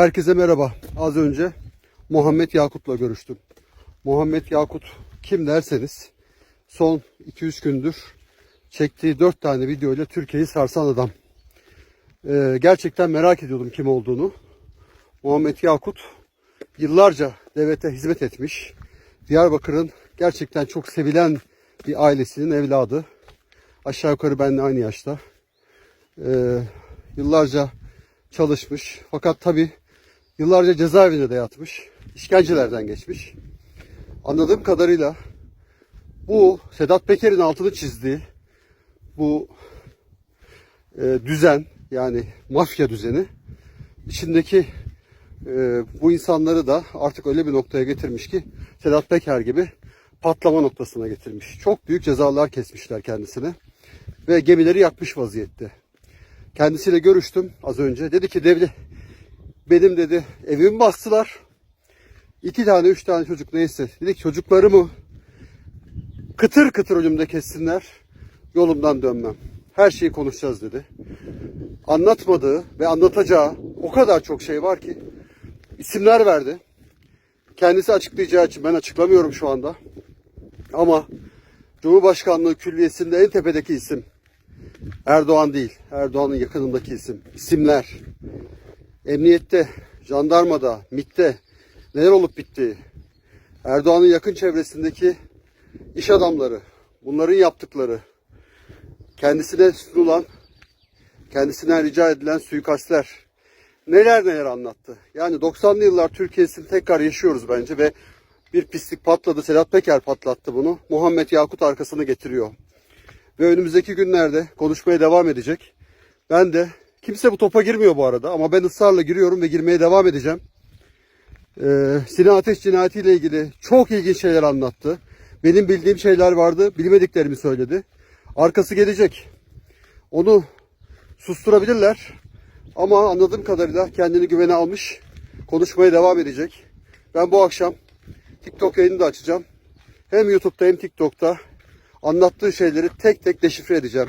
Herkese merhaba. Az önce Muhammed Yakut'la görüştüm. Muhammed Yakut kim derseniz son 2-3 gündür çektiği 4 tane video ile Türkiye'yi sarsan adam. Ee, gerçekten merak ediyordum kim olduğunu. Muhammed Yakut yıllarca devlete hizmet etmiş. Diyarbakır'ın gerçekten çok sevilen bir ailesinin evladı. Aşağı yukarı benimle aynı yaşta. Ee, yıllarca çalışmış. Fakat tabi yıllarca cezaevinde de yatmış. İşkencelerden geçmiş. Anladığım kadarıyla bu Sedat Peker'in altını çizdiği bu e, düzen yani mafya düzeni içindeki e, bu insanları da artık öyle bir noktaya getirmiş ki Sedat Peker gibi patlama noktasına getirmiş. Çok büyük cezalar kesmişler kendisine ve gemileri yakmış vaziyette. Kendisiyle görüştüm az önce. Dedi ki devlet benim dedi evimi bastılar. İki tane üç tane çocuk neyse. Dedik çocuklarımı kıtır kıtır önümde kessinler. Yolumdan dönmem. Her şeyi konuşacağız dedi. Anlatmadığı ve anlatacağı o kadar çok şey var ki isimler verdi. Kendisi açıklayacağı için ben açıklamıyorum şu anda. Ama Cumhurbaşkanlığı Külliyesi'nde en tepedeki isim Erdoğan değil. Erdoğan'ın yakınındaki isim. İsimler. Emniyette, jandarmada, MİT'te neler olup bittiği. Erdoğan'ın yakın çevresindeki iş adamları, bunların yaptıkları, kendisine sunulan, kendisine rica edilen suikastler, neler neler anlattı. Yani 90'lı yıllar Türkiye'sini tekrar yaşıyoruz bence ve bir pislik patladı. Sedat Peker patlattı bunu. Muhammed Yakut arkasını getiriyor. Ve önümüzdeki günlerde konuşmaya devam edecek. Ben de kimse bu topa girmiyor bu arada ama ben ısrarla giriyorum ve girmeye devam edeceğim. Ee, Sinan Ateş cinayetiyle ilgili çok ilginç şeyler anlattı. Benim bildiğim şeyler vardı, bilmediklerimi söyledi. Arkası gelecek. Onu susturabilirler. Ama anladığım kadarıyla kendini güvene almış. Konuşmaya devam edecek. Ben bu akşam TikTok yayını da açacağım. Hem YouTube'da hem TikTok'ta anlattığı şeyleri tek tek deşifre edeceğim.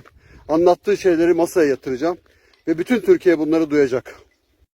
Anlattığı şeyleri masaya yatıracağım. Ve bütün Türkiye bunları duyacak.